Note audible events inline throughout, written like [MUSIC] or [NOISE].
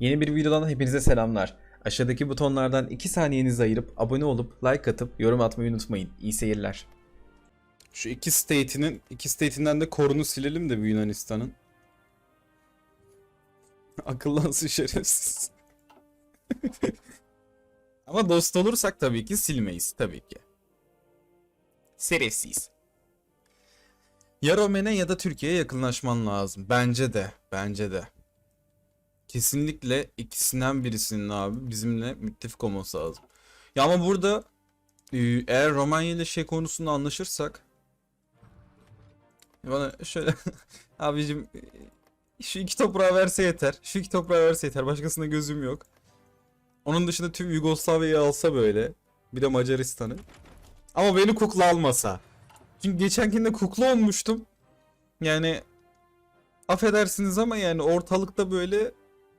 Yeni bir videodan hepinize selamlar. Aşağıdaki butonlardan 2 saniyenizi ayırıp abone olup like atıp yorum atmayı unutmayın. İyi seyirler. Şu iki state'inin iki state'inden de korunu silelim de bu Yunanistan'ın. [LAUGHS] Akıllansın şerefsiz. [LAUGHS] Ama dost olursak tabii ki silmeyiz tabii ki. Şerefsiz. Ya Romen'e ya da Türkiye'ye yakınlaşman lazım. Bence de. Bence de. Kesinlikle ikisinden birisinin abi bizimle müttefik olması lazım. Ya ama burada e, eğer Romanya ile şey konusunda anlaşırsak bana şöyle [LAUGHS] abicim e, şu iki toprağı verse yeter. Şu iki toprağı verse yeter. Başkasında gözüm yok. Onun dışında tüm Yugoslavya'yı alsa böyle. Bir de Macaristan'ı. Ama beni kukla almasa. Çünkü geçenkinde kukla olmuştum. Yani affedersiniz ama yani ortalıkta böyle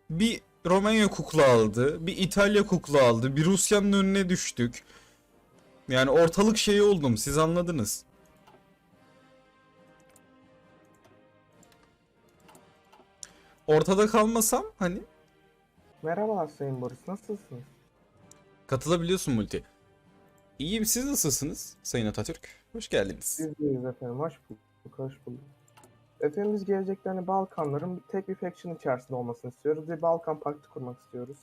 bir Romanya kukla aldı, bir İtalya kukla aldı, bir Rusya'nın önüne düştük. Yani ortalık şey oldum, siz anladınız. Ortada kalmasam hani Merhabalar Sayın Boris, nasılsınız? katılabiliyorsun multi. İyiyim siz nasılsınız Sayın Atatürk? Hoş geldiniz. Biz deyiz efendim, hoş bulduk, hoş bulduk. Efendim biz gelecekte hani Balkanların tek bir faction içerisinde olmasını istiyoruz. Bir Balkan Paktı kurmak istiyoruz.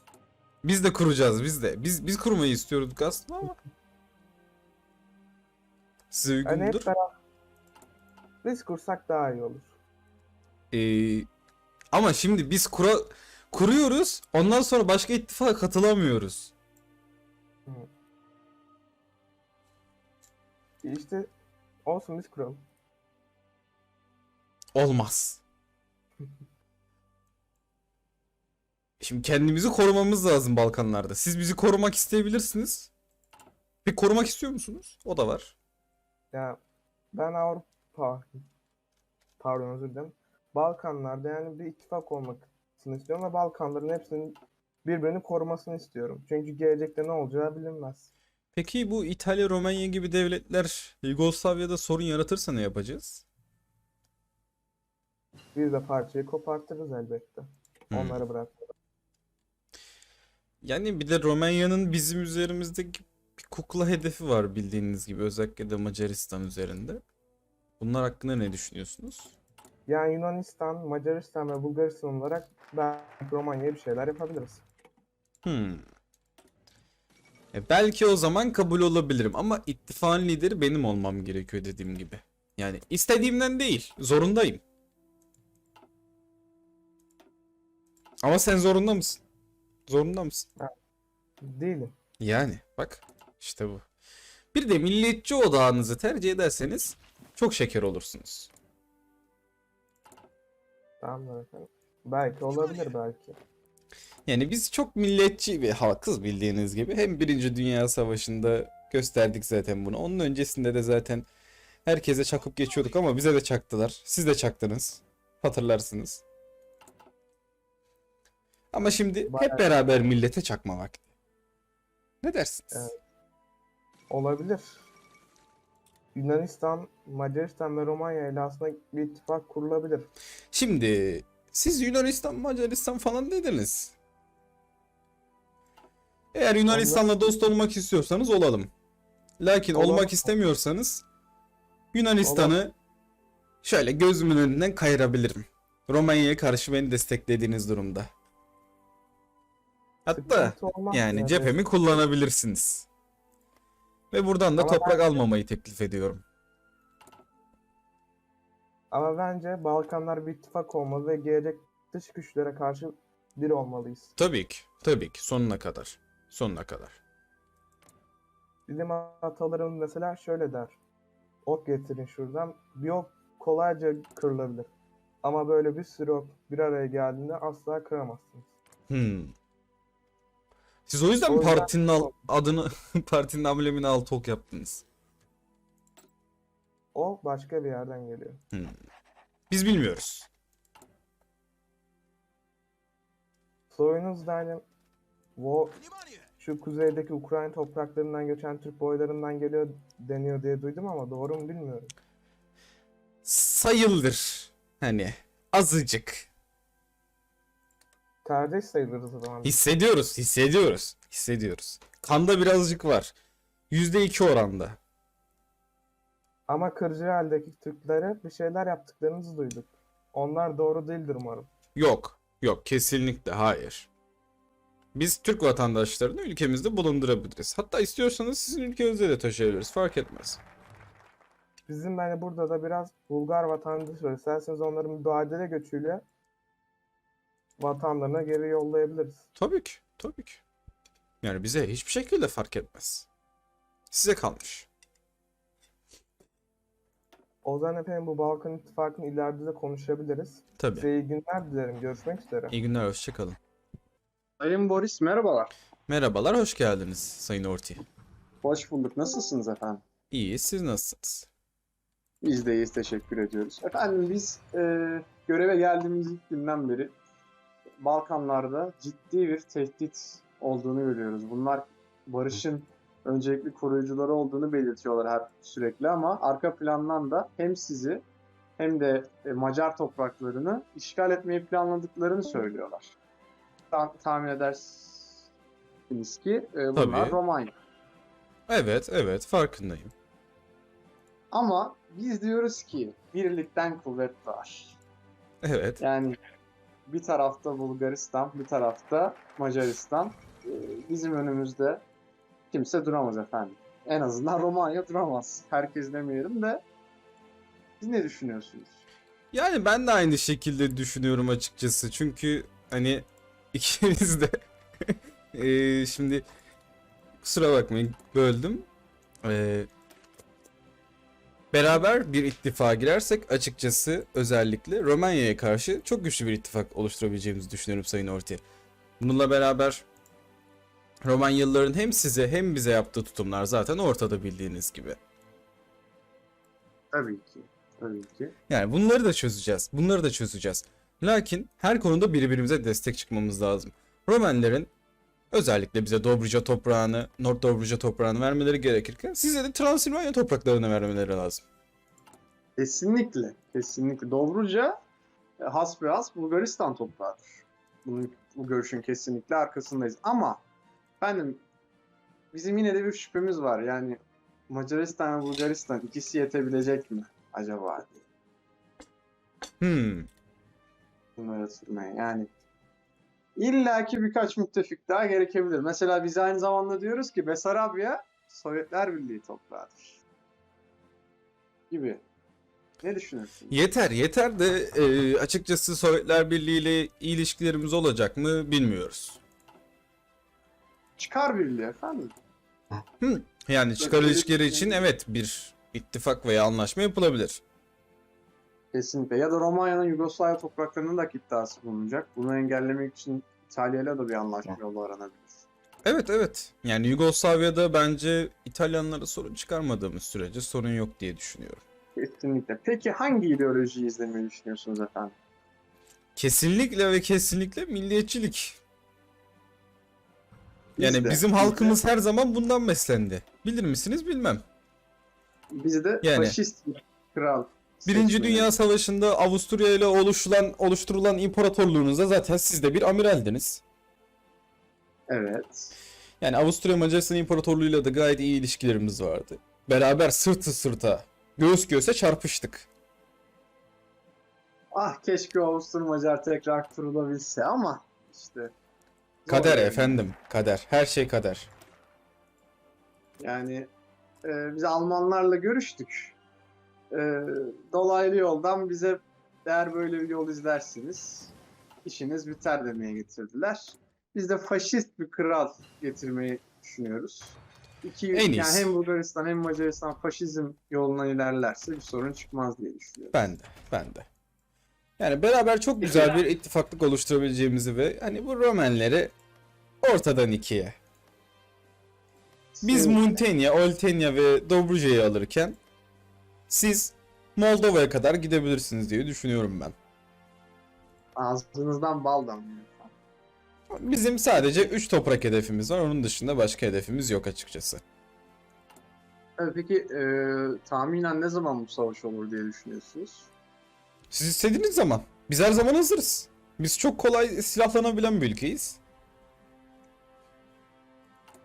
Biz de kuracağız biz de. Biz biz kurmayı istiyorduk aslında ama. Size uygun Yani mudur? biz kursak daha iyi olur. Ee, ama şimdi biz kura kuruyoruz. Ondan sonra başka ittifaka katılamıyoruz. İşte olsun biz kuralım. Olmaz. [LAUGHS] Şimdi kendimizi korumamız lazım Balkanlarda. Siz bizi korumak isteyebilirsiniz. Peki korumak istiyor musunuz? O da var. Ya ben Avrupa, pardon özür dilerim. Balkanlarda yani bir ittifak olmasını istiyorum ve Balkanların hepsinin birbirini korumasını istiyorum. Çünkü gelecekte ne olacağı bilinmez. Peki bu İtalya, Romanya gibi devletler Yugoslavya'da sorun yaratırsa ne yapacağız? Biz de parçayı kopartırız elbette. Hmm. Onları bırak. Yani bir de Romanya'nın bizim üzerimizdeki bir kukla hedefi var bildiğiniz gibi özellikle de Macaristan üzerinde. Bunlar hakkında ne düşünüyorsunuz? Yani Yunanistan, Macaristan ve Bulgaristan olarak belki Romanya'ya bir şeyler yapabiliriz. Hmm. E belki o zaman kabul olabilirim ama ittifakın lideri benim olmam gerekiyor dediğim gibi. Yani istediğimden değil, zorundayım. Ama sen zorunda mısın? Zorunda mısın? Değilim. Yani bak işte bu. Bir de milliyetçi odağınızı tercih ederseniz çok şeker olursunuz. Tamamdır efendim. Belki olabilir belki. Yani biz çok milliyetçi bir halkız bildiğiniz gibi. Hem Birinci Dünya Savaşı'nda gösterdik zaten bunu. Onun öncesinde de zaten herkese çakıp geçiyorduk ama bize de çaktılar. Siz de çaktınız. Hatırlarsınız. Ama şimdi hep Bayağı- beraber millete çakma vakti. Ne dersiniz? Evet. Olabilir. Yunanistan, Macaristan ve Romanya ile aslında bir ittifak kurulabilir. Şimdi siz Yunanistan, Macaristan falan dediniz. Eğer Yunanistan'la dost olmak istiyorsanız olalım. Lakin Olalım. olmak istemiyorsanız Yunanistan'ı şöyle gözümün önünden kayırabilirim. Romanya'ya karşı beni desteklediğiniz durumda. Hatta yani zaten. cephemi kullanabilirsiniz. Ve buradan da Ama toprak ben- almamayı teklif ediyorum. Ama bence Balkanlar bir ittifak olmalı ve gelecek dış güçlere karşı bir olmalıyız. Tabii ki, tabii ki sonuna kadar. Sonuna kadar. Bizim atalarım mesela şöyle der. Ok getirin şuradan. Bir ok kolayca kırılabilir. Ama böyle bir sürü ok bir araya geldiğinde asla kıramazsınız. Hmm. Siz o yüzden O partinin al- adını [LAUGHS] partinin amblemini alt ok yaptınız? O başka bir yerden geliyor. Biz bilmiyoruz. Soyunuz hani bu şu kuzeydeki Ukrayna topraklarından göçen Türk boylarından geliyor deniyor diye duydum ama doğru mu bilmiyorum. Sayılır. Hani azıcık. Kardeş sayılırız o zaman. Hissediyoruz, hissediyoruz, hissediyoruz. Kanda birazcık var. %2 oranda. Ama Kırcaali'deki Türklere bir şeyler yaptıklarınızı duyduk. Onlar doğru değildir umarım. Yok, yok kesinlikle hayır. Biz Türk vatandaşlarını ülkemizde bulundurabiliriz. Hatta istiyorsanız sizin ülkenizde de taşıyabiliriz. Fark etmez. Bizim hani burada da biraz Bulgar vatandaşı var. İsterseniz onları mübadele göçüyle vatanlarına geri yollayabiliriz. Tabii ki, tabii ki. Yani bize hiçbir şekilde fark etmez. Size kalmış. O zaman efendim bu Balkan İttifakı'nı ileride de konuşabiliriz. Tabii. Size iyi günler dilerim. Görüşmek üzere. İyi günler, hoşçakalın. Sayın Boris merhabalar. Merhabalar, hoş geldiniz Sayın Orti. Hoş bulduk. Nasılsınız efendim? İyi, siz nasılsınız? Biz de iyiyiz. Teşekkür ediyoruz. Efendim biz e, göreve geldiğimiz ilk günden beri Balkanlarda ciddi bir tehdit olduğunu görüyoruz. Bunlar barışın öncelikli koruyucuları olduğunu belirtiyorlar her sürekli ama arka plandan da hem sizi hem de e, Macar topraklarını işgal etmeyi planladıklarını söylüyorlar. Ta- tahmin edersiniz ki e, bunlar Tabii. Romanya. Evet, evet, farkındayım. Ama biz diyoruz ki birlikten kuvvet var. Evet, Yani bir tarafta Bulgaristan, bir tarafta Macaristan. Ee, Bizim önümüzde kimse duramaz efendim. En azından [LAUGHS] Romanya duramaz. Herkes demeyelim de siz ne düşünüyorsunuz? Yani ben de aynı şekilde düşünüyorum açıkçası. Çünkü hani [LAUGHS] ikimiz de Eee, [LAUGHS] şimdi kusura bakmayın böldüm. Eee, beraber bir ittifaka girersek açıkçası özellikle Romanya'ya karşı çok güçlü bir ittifak oluşturabileceğimizi düşünüyorum Sayın Orti. Bununla beraber Romanyalıların hem size hem bize yaptığı tutumlar zaten ortada bildiğiniz gibi. Tabii ki. Tabii ki. Yani bunları da çözeceğiz. Bunları da çözeceğiz. Lakin her konuda birbirimize destek çıkmamız lazım. Romenlerin özellikle bize Dobruca toprağını, North Dobruca toprağını vermeleri gerekirken size de Transilvanya topraklarını vermeleri lazım. Kesinlikle. Kesinlikle. Dobruca e, hasbihas Bulgaristan toprağıdır. Bunun, bu görüşün kesinlikle arkasındayız. Ama efendim bizim yine de bir şüphemiz var. Yani Macaristan ve Bulgaristan ikisi yetebilecek mi acaba diye Hmm. bunları sürmeye. Yani illaki birkaç müttefik daha gerekebilir. Mesela biz aynı zamanda diyoruz ki Besarabya Sovyetler Birliği toprağıdır. Gibi. Ne düşünüyorsun? Yeter yeter de e, açıkçası Sovyetler Birliği ile ilişkilerimiz olacak mı bilmiyoruz. Çıkar Birliği efendim. Yani çıkar ilişkileri için evet bir ittifak veya anlaşma yapılabilir. Kesinlikle. Ya da Romanya'nın Yugoslavya topraklarının da iddiası bulunacak. Bunu engellemek için İtalya'yla da bir anlaşma yolu aranabilir. Evet evet. Yani Yugoslavya'da bence İtalyanlara sorun çıkarmadığımız sürece sorun yok diye düşünüyorum. Kesinlikle. Peki hangi ideolojiyi izlemeyi düşünüyorsunuz efendim? Kesinlikle ve kesinlikle milliyetçilik. Yani de, bizim biz de- halkımız her zaman bundan beslendi. Bilir misiniz bilmem. Biz de Yani- faşist kral. Birinci Dünya Savaşı'nda Avusturya ile oluşulan oluşturulan imparatorluğunuzda zaten siz de bir amiraldiniz. Evet. Yani Avusturya Macaristan İmparatorluğu'yla da gayet iyi ilişkilerimiz vardı. Beraber sırtı sırta, göğüs göğüse çarpıştık. Ah keşke Avusturya Macar tekrar kurulabilse ama işte. Kader yani. efendim, kader. Her şey kader. Yani e, biz Almanlarla görüştük. E, dolaylı yoldan bize eğer böyle bir yol izlersiniz işiniz biter demeye getirdiler. Biz de faşist bir kral getirmeyi düşünüyoruz. İki, En yani iyisi. hem Bulgaristan hem Macaristan faşizm yoluna ilerlerse bir sorun çıkmaz diye düşünüyorum. Ben de, ben de. Yani beraber çok güzel bir ittifaklık oluşturabileceğimizi ve hani bu Romenleri ortadan ikiye. Biz. Muntenya, Oltenya ve Dobruca'yı alırken siz Moldova'ya kadar gidebilirsiniz diye düşünüyorum ben. Ağzınızdan bal damlıyor. Bizim sadece 3 toprak hedefimiz var. Onun dışında başka hedefimiz yok açıkçası. Evet, peki e, tahminen ne zaman bu savaş olur diye düşünüyorsunuz? Siz istediğiniz zaman. Biz her zaman hazırız. Biz çok kolay silahlanabilen bir ülkeyiz.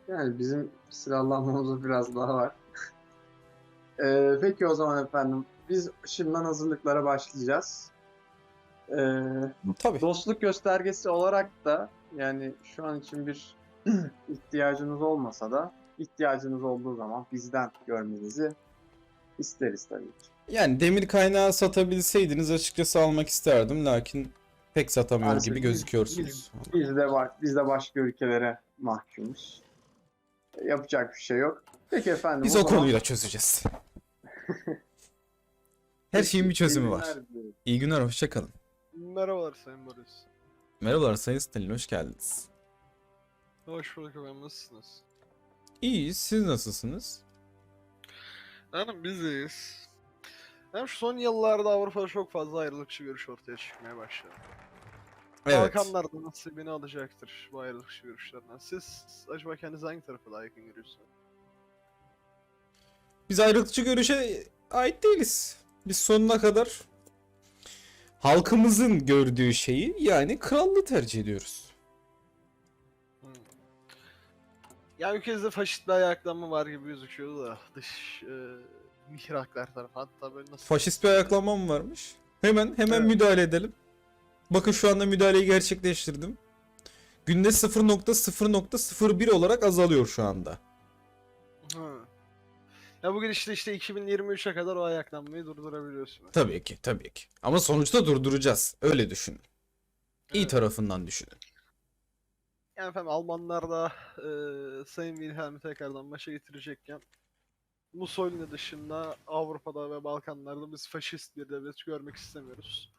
Yani bizim silahlanmamız biraz daha var. Ee, peki o zaman efendim. Biz şimdiden hazırlıklara başlayacağız. Ee, Tabii. dostluk göstergesi olarak da yani şu an için bir [CLEARS THROAT] ihtiyacınız olmasa da ihtiyacınız olduğu zaman bizden görmenizi isteriz tabii ki. Yani demir kaynağı satabilseydiniz açıkçası almak isterdim lakin pek satamıyor Maalesef gibi biz- gözüküyorsunuz. Biz de var, biz de başka ülkelere mahkumuz. Yapacak bir şey yok. Peki efendim. Biz o o zaman- konuyu da çözeceğiz. Her şeyin bir çözümü var. İyi günler, hoşçakalın. Merhabalar Sayın Barış. Merhabalar Sayın Stalin, hoş geldiniz. Hoş bulduk efendim, nasılsınız? İyiyiz, siz nasılsınız? Yani biz iyiyiz. Hem şu son yıllarda Avrupa'da çok fazla ayrılıkçı görüş ortaya çıkmaya başladı. Evet. Balkanlar da nasibini alacaktır bu ayrılıkçı görüşlerden. Siz acaba kendinizi hangi tarafa daha yakın görüyorsunuz? Biz ayrılıkçı görüşe ait değiliz. Biz sonuna kadar halkımızın gördüğü şeyi yani krallığı tercih ediyoruz. Hmm. Ya ülkenizde faşist bir ayaklanma var gibi gözüküyordu da dış e, mihraklar tarafı hatta böyle nasıl... Faşist bir ayaklanma mı varmış? Hemen hemen Evet. müdahale edelim. Bakın şu anda müdahaleyi gerçekleştirdim. Günde 0.0.01 olarak azalıyor şu anda. Ya bugün işte işte 2023'e kadar o ayaklanmayı durdurabiliyorsunuz. Tabii ki, tabii ki. Ama sonuçta durduracağız. Öyle düşünün. İyi Evet. tarafından düşünün. Yani efendim Almanlar da e, Sayın Wilhelm'i tekrardan başa getirecekken Mussolini dışında Avrupa'da ve Balkanlarda biz faşist bir devlet görmek istemiyoruz.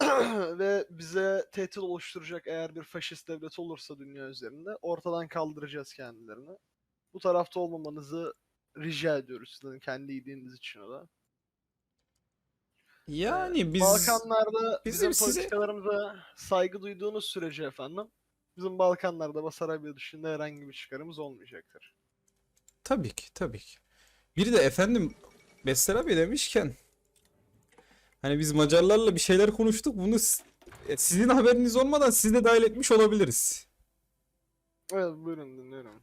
[CLEARS THROAT] ve bize tehdit oluşturacak eğer bir faşist devlet olursa dünya üzerinde ortadan kaldıracağız kendilerini. Bu tarafta olmamanızı rica ediyoruz sizin kendi iyiliğiniz için o da. Yani biz Balkanlarda bizim bizim, size- politikalarımıza saygı duyduğunuz sürece efendim bizim Balkanlarda Basarabya dışında herhangi bir çıkarımız olmayacaktır. tabii ki, tabii ki. Biri de efendim Bessarabya demişken hani biz Macarlarla bir şeyler konuştuk. Bunu e, sizin haberiniz olmadan siz de dahil etmiş olabiliriz. Evet buyurun dinliyorum.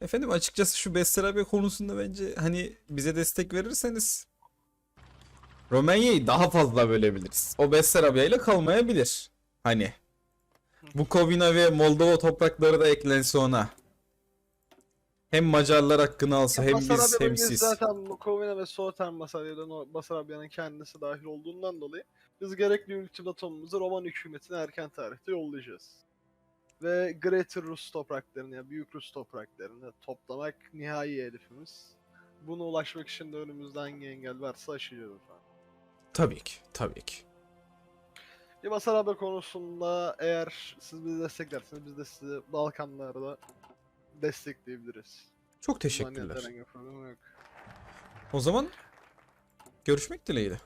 Efendim açıkçası şu Bessarabya konusunda bence hani bize destek verirseniz Romanya'yı daha fazla bölebiliriz. O Bessarabya ile kalmayabilir. Hani Bukovina ve Moldova toprakları da eklense ona. Hem Macarlar hakkını alsa hem biz hem bölgesi siz. zaten Bukovina ve Southern Basarabya'dan o Basarabya'nın kendisi dahil olduğundan dolayı biz gerekli ultimatumumuzu Roman hükümetine erken tarihte yollayacağız. Ve Greater Rus topraklarını ya Büyük Rus topraklarını toplamak nihai hedefimiz. Buna ulaşmak için de önümüzde hangi engel varsa aşacağız efendim. Tabii ki, tabii ki. Bir Basarabya konusunda eğer siz bizi desteklerseniz biz de sizi Balkanlarda destekleyebiliriz. Çok teşekkürler. O zaman görüşmek dileğiyle.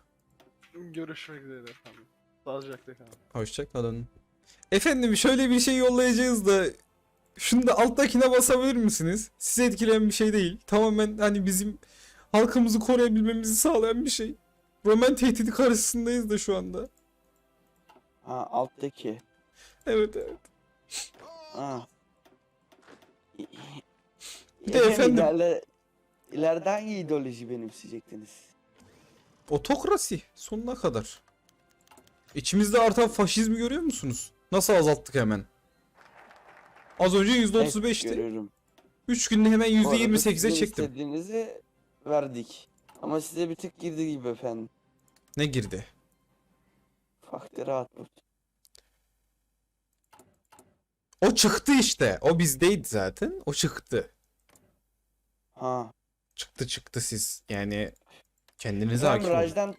Görüşmek üzere efendim. Sağlıcakla kalın. Hoşçakalın. Efendim şöyle bir şey yollayacağız da şunu da alttakine basabilir misiniz? Sizi etkileyen bir şey değil. Tamamen hani bizim halkımızı koruyabilmemizi sağlayan bir şey. Roman tehdidi karşısındayız da şu anda. Ha alttaki. Evet evet. Ha. Bir de efendim- ilerle, ileride hangi ideoloji benimseyecektiniz? Otokrasi sonuna kadar. İçimizde artan faşizmi görüyor musunuz? Nasıl azalttık hemen? Az önce Evet, %35'ti. görüyorum. 3 günde hemen Bu arada %28'e sizin çektim. istediğinizi verdik. Ama size bir tık girdi gibi efendim. Ne girdi? Faktörü atmış. O çıktı işte. O bizdeydi zaten. O çıktı. Ha. Çıktı çıktı siz. Yani kendinize hakim olun. Raj'dan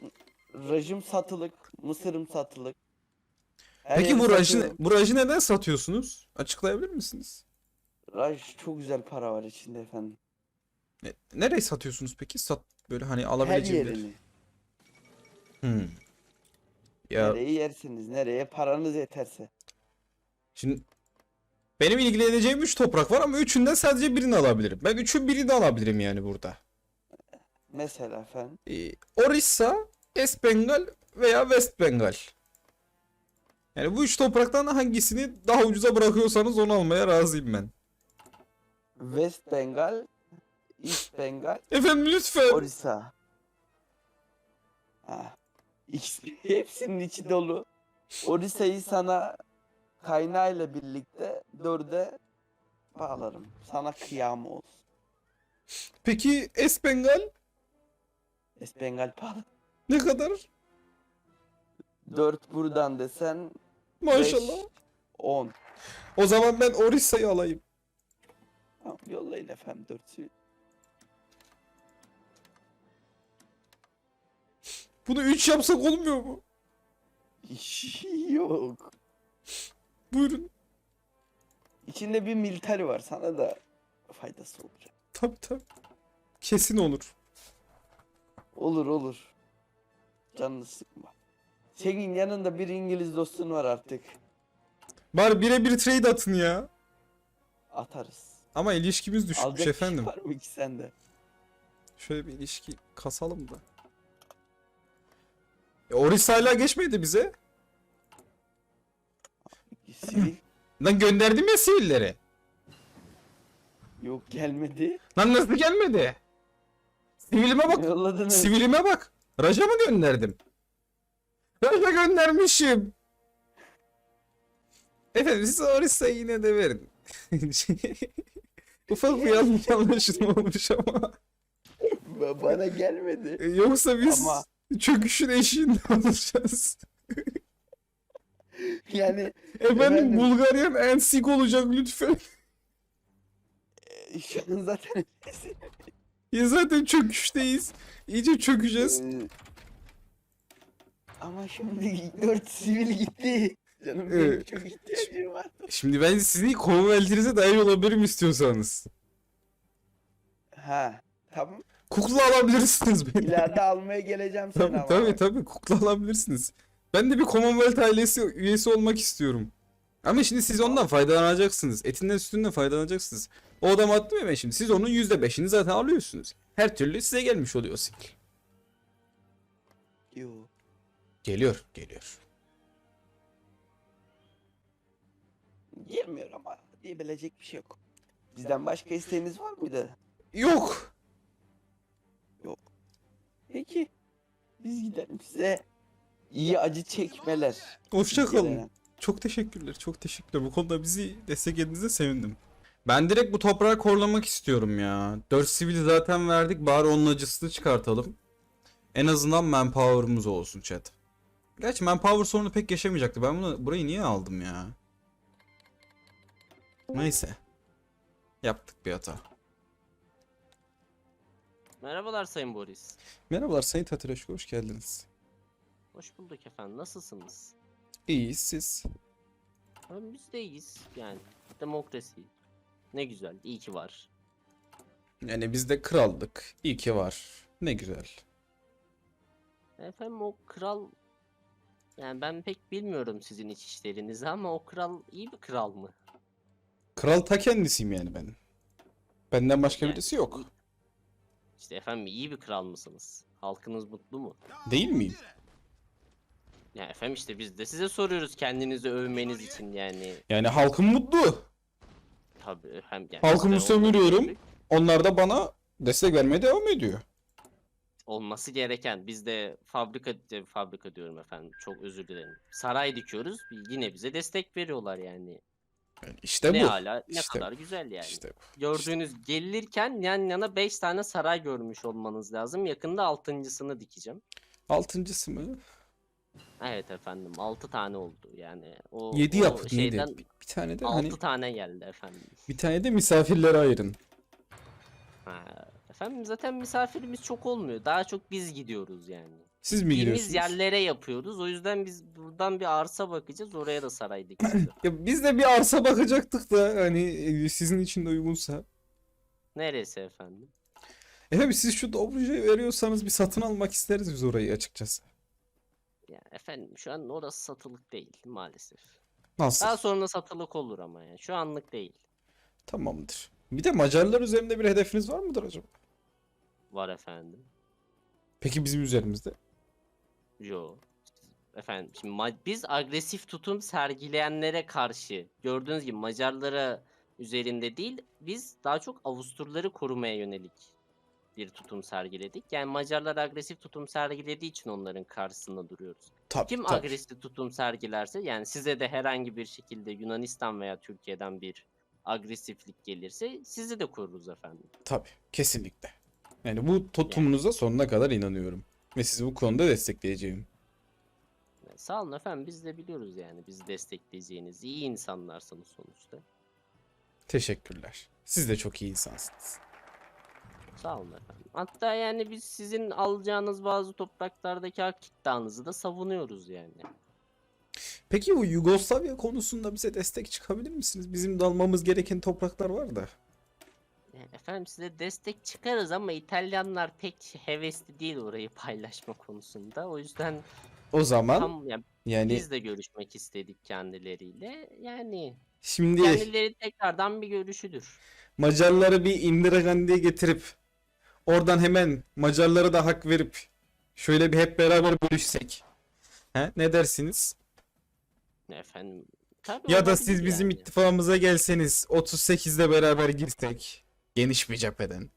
Raj'ım satılık, Mısır'ım satılık. Her Peki yeri bu rajı, satıyorum. bu rajı neden satıyorsunuz? Açıklayabilir misiniz? Raj çok güzel para var içinde efendim. Ne, nereye satıyorsunuz peki? Sat böyle hani Her alabileceğim bir- yerini. Hmm. Ya Nereyi yersiniz, nereye paranız yeterse. şimdi benim ilgileneceğim 3 toprak var ama üçünden sadece birini alabilirim. Ben üçün birini alabilirim yani burada. Mesela efendim. Ee, Orissa, Est Bengal veya West Bengal. Yani bu üç topraktan hangisini daha ucuza bırakıyorsanız onu almaya razıyım ben. West Bengal, East Bengal, Efendim lütfen. Orissa. Ha. İkisi, [LAUGHS] hepsinin içi dolu. Orissa'yı sana kaynağıyla birlikte dörde bağlarım. Sana kıyam olsun. Peki Esbengal West Bengal pahalı. ne kadar? Dört buradan desen Maşallah. 10. O zaman ben Orissa'yı alayım. Tamam, yollayın efendim dörtü. Bunu 3 yapsak olmuyor mu? Yok. Buyurun. İçinde bir militari var. Sana da faydası olacak. Tabii tabii. Kesin olur. Olur olur. Canını sıkma. Senin yanında bir İngiliz dostun var artık. Bari birebir trade atın ya. Atarız. Ama ilişkimiz düşmüş Alacak şey efendim. var mı ki sende? Şöyle bir ilişki kasalım da. E, Orissa hala geçmedi bize. Sivil [CLEARS THROAT] Lan gönderdim ya sivilleri. yok gelmedi. Lan nasıl gelmedi? Sivilime bak. Sivilime bak. Raja mı gönderdim? Raja göndermişim. Efendim siz Orissa'yı yine de verin. [LAUGHS] Ufak bir yanlış anlaşılma olmuş ama. Ba- Bana gelmedi. E, Yoksa biz Ama- çöküşün eşiğinde olacağız. [LAUGHS] Yani Efendim Efendim? Bulgaryan ensik olacak lütfen. e, şu an zaten [LAUGHS] Ya zaten çöküşteyiz. İyice çökeceğiz. Ama şimdi [LAUGHS] dört sivil gitti. Canım benim Evet. çok ihtiyacım var. Şimdi ben sizi Commonwealth'inize dahil olabilirim istiyorsanız. Ha tamam. Kukla alabilirsiniz beni. İleride almaya geleceğim seni Tabii ama. tabii tabii kukla alabilirsiniz. Ben de bir Commonwealth ailesi üyesi olmak istiyorum. Ama şimdi siz ondan faydalanacaksınız. Etinden sütünden faydalanacaksınız. O adam attım ya ben şimdi. Siz onun %5'ini zaten alıyorsunuz. Her türlü size gelmiş oluyor sil. Yo. Geliyor, geliyor. Gelmiyor ama diyebilecek bir şey yok. Bizden başka isteğiniz var mıydı? Yok. Peki. Biz gidelim size. iyi acı çekmeler. Hoşça kalın. Çok teşekkürler, çok teşekkürler. Bu konuda bizi desteklediğinize sevindim. Ben direkt bu toprağı korlamak istiyorum ya. 4 sivili zaten verdik. Bari onun acısını çıkartalım. En azından manpower'ımız olsun chat. Gerçi manpower sorunu pek yaşamayacaktı. Ben bunu burayı niye aldım ya? Neyse. Yaptık bir hata. Merhabalar Sayın Boris. Merhabalar Sayın Tatireşko, hoş geldiniz. Hoş bulduk efendim. Nasılsınız? İyiyiz siz. Ha, Biz de iyiyiz. Yani demokrasi. Ne güzel. iyi ki var. Yani biz de kraldık. İyi ki var. Ne güzel. Efendim o kral... Yani ben pek bilmiyorum sizin iç işlerinizi ama o kral iyi bir kral mı? Kral ta kendisiyim yani ben. Benden başka Yani birisi yok. İşte efendim iyi bir kral mısınız? Halkınız mutlu mu? Değil miyim? Ya efendim işte biz de size soruyoruz kendinizi övmeniz için yani. Yani halkım mutlu. Tabii hem yani Halkımı onları sömürüyorum. Onlar da bana destek vermeye devam ediyor. Olması gereken biz de fabrika e, fabrika diyorum efendim çok özür dilerim. Saray dikiyoruz yine bize destek veriyorlar yani. Yani işte ne bu. hala ne İşte kadar güzel yani. İşte bu. Gördüğünüz gelirken yan yana 5 tane saray görmüş olmanız lazım. Yakında altıncısını dikeceğim. Altıncısı mı? Evet efendim 6 tane oldu yani. O, Yedi o yapın yedi. şeyden Bir, bir tane de 6 hani tane geldi efendim. bir tane de misafirlere ayırın. Ha, efendim zaten misafirimiz çok olmuyor. Daha çok biz gidiyoruz yani. Siz mi gidiyorsunuz? yerlere yapıyoruz. O yüzden biz buradan bir arsa bakacağız. Oraya da saray dikeceğiz. [LAUGHS] Ya biz de bir arsa bakacaktık da hani e, sizin için de uygunsa. Neresi efendim? Efendim siz şu Dobruca'yı veriyorsanız bir satın almak isteriz biz orayı açıkçası. Ya efendim şu an orası satılık değil maalesef. Nasıl? Daha sonra satılık olur ama yani. Şu anlık değil. Tamamdır. Bir de Macarlar üzerinde bir hedefiniz var mıdır acaba? Var efendim. Peki bizim üzerimizde? Yo. efendim şimdi ma- biz agresif tutum sergileyenlere karşı gördüğünüz gibi Macarlara üzerinde değil biz daha çok Avusturları korumaya yönelik bir tutum sergiledik. Yani Macarlar agresif tutum sergilediği için onların karşısında duruyoruz. Tabii, Kim tabii. agresif tutum sergilerse yani size de herhangi bir şekilde Yunanistan veya Türkiye'den bir agresiflik gelirse sizi de koruruz efendim. Tabii, kesinlikle. Yani bu tutumunuza sonuna kadar inanıyorum. Ve sizi bu konuda destekleyeceğim. Yani sağ olun efendim biz de biliyoruz yani bizi destekleyeceğiniz iyi insanlarsınız sonuçta. Teşekkürler. Siz de çok iyi insansınız. Sağ olun efendim. Hatta yani biz sizin alacağınız bazı topraklardaki hak iddianızı da savunuyoruz yani. Peki bu Yugoslavya konusunda bize destek çıkabilir misiniz? Bizim de almamız gereken topraklar var da. Efendim size destek çıkarız ama İtalyanlar pek hevesli değil orayı paylaşma konusunda. O yüzden O zaman tam yani yani biz de görüşmek istedik kendileriyle. Yani şimdi kendileri tekrardan bir görüşüdür. Macarları bir Indira Gandhi'ye getirip oradan hemen Macarlara da hak verip şöyle bir hep beraber bölüşsek. He? Ne dersiniz? Efendim tabii Ya da siz bizim yani. ittifakımıza gelseniz 38'de beraber girsek. Geniş bir cepheden.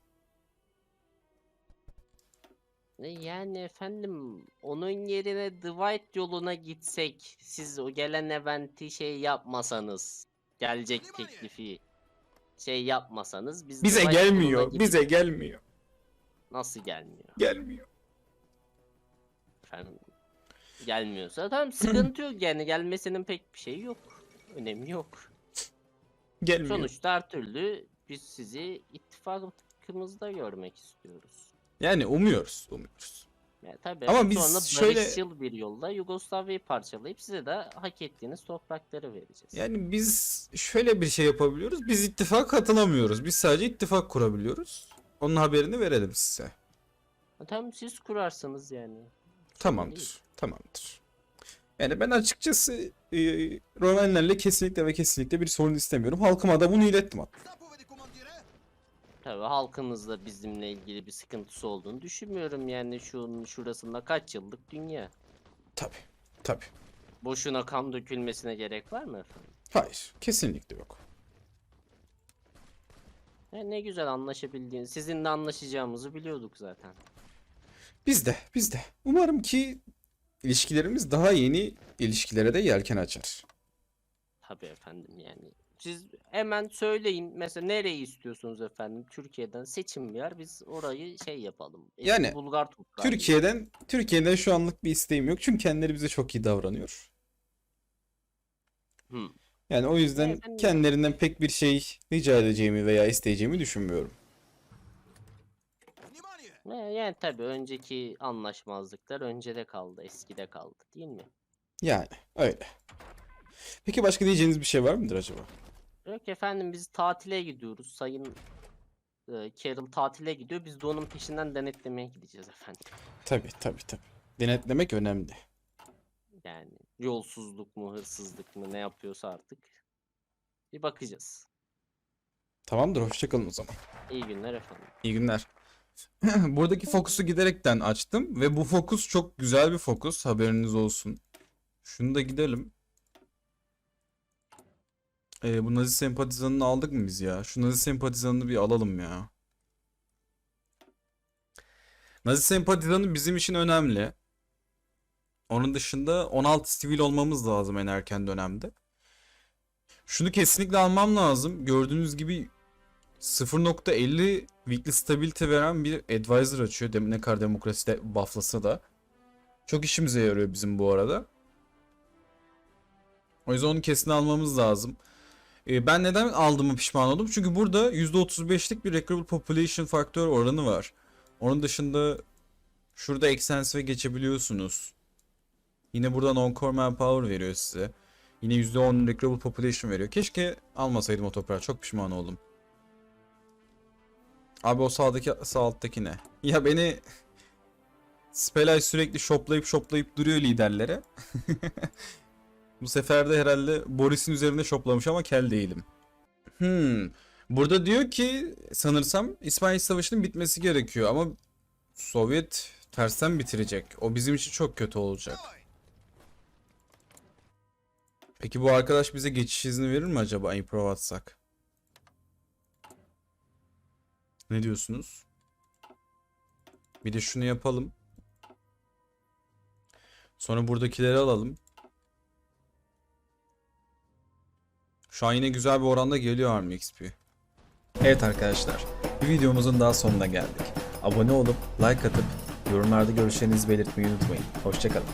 Yani efendim onun yerine Dwight yoluna gitsek siz o gelen eventi şey yapmasanız gelecek teklifi şey yapmasanız biz Bize Dwight yoluna gelmiyor. Bize gelmiyor. nasıl gelmiyor Gelmiyor. efendim gelmiyorsa tamam sıkıntı yok yani gelmesinin pek bir şeyi yok önemi yok Gelmiyor. sonuçta her türlü biz sizi ittifakımızda görmek istiyoruz Yani umuyoruz, umuyoruz. Ya tabii Ama biz sonra şöyle- barışçıl bir yolla Yugoslavya'yı parçalayıp size de hak ettiğiniz toprakları vereceğiz. Yani biz şöyle bir şey yapabiliyoruz. Biz ittifaka katılamıyoruz. Biz sadece ittifak kurabiliyoruz. Onun haberini verelim size. Tamam siz kurarsınız yani. Değil. Tamamdır. Tamamdır. Yani ben açıkçası e, Romenlerle kesinlikle ve kesinlikle bir sorun istemiyorum. Halkıma da bunu ilettim hatta. Tabii halkınızla bizimle ilgili bir sıkıntısı olduğunu düşünmüyorum yani şunun şurasında kaç yıllık dünya. Tabii. Tabii. Boşuna kan dökülmesine gerek var mı efendim? Hayır. Kesinlikle yok. Ya ne güzel anlaşabildiğiniz. Sizinle anlaşacağımızı biliyorduk zaten. Biz de. Biz de. Umarım ki ilişkilerimiz daha yeni ilişkilere de yelken açar. Tabii efendim yani. Siz hemen söyleyin mesela nereyi istiyorsunuz efendim? Türkiye'den seçin bir yer biz orayı şey yapalım. Eski Yani Bulgar toprağı gibi. Türkiye'den Türkiye'den şu anlık bir isteğim yok. Çünkü kendileri bize çok iyi davranıyor. Hı. Yani o yüzden Efendim- kendilerinden pek bir şey rica edeceğimi veya isteyeceğimi düşünmüyorum. Ya- Yani tabii önceki anlaşmazlıklar öncede kaldı, eskide kaldı değil mi? Yani öyle. Peki başka diyeceğiniz bir şey var mıdır acaba? Yok efendim biz tatile gidiyoruz. Sayın e, Carol tatile gidiyor. Biz de onun peşinden denetlemeye gideceğiz efendim. Tabii tabii tabii. Denetlemek önemli. Yani yolsuzluk mu, hırsızlık mı ne yapıyorsa artık. Bir bakacağız. Tamamdır, hoşça kalın o zaman. İyi günler efendim. İyi günler. [CLEARS THROAT] Buradaki fokusu giderekten açtım ve bu fokus çok güzel bir fokus. Haberiniz olsun. Şunu da gidelim. Ee, bu Nazi sempatizanını aldık mı biz ya? Şu Nazi sempatizanını bir alalım ya. Nazi sempatizanı bizim için önemli. Onun dışında 16 sivil olmamız lazım en erken dönemde. Şunu kesinlikle almam lazım. Gördüğünüz gibi 0.50 weekly stability veren bir advisor açıyor. Ne kadar demokrasi de bufflasa da. Çok işimize yarıyor bizim bu arada. O yüzden onu kesin almamız lazım. Ee, ben neden aldığımı pişman oldum? Çünkü burada %35'lik bir recruitable population faktör oranı var. Onun dışında şurada extensive geçebiliyorsunuz. Yine buradan on-core manpower veriyor size. Yine %10 recruitable population veriyor. Keşke almasaydım o toprağı. Çok pişman oldum. Abi o sağdaki sağ alttaki ne? [LAUGHS] Ya beni Spelay sürekli shoplayıp shoplayıp duruyor liderlere. [LAUGHS] Bu sefer de herhalde Boris'in üzerinde shoplamış ama kel değilim. Hmm. Burada diyor ki sanırsam İspanya Savaşı'nın bitmesi gerekiyor ama Sovyet tersten bitirecek. O bizim için çok kötü olacak. Peki bu arkadaş bize geçiş izni verir mi acaba improv atsak? Ne diyorsunuz? Bir de şunu yapalım. Sonra buradakileri alalım. Şu an yine güzel bir oranda geliyor Army XP. Evet arkadaşlar, bir videomuzun daha sonuna geldik. Abone olup like atıp yorumlarda görüşlerinizi belirtmeyi unutmayın. Hoşçakalın.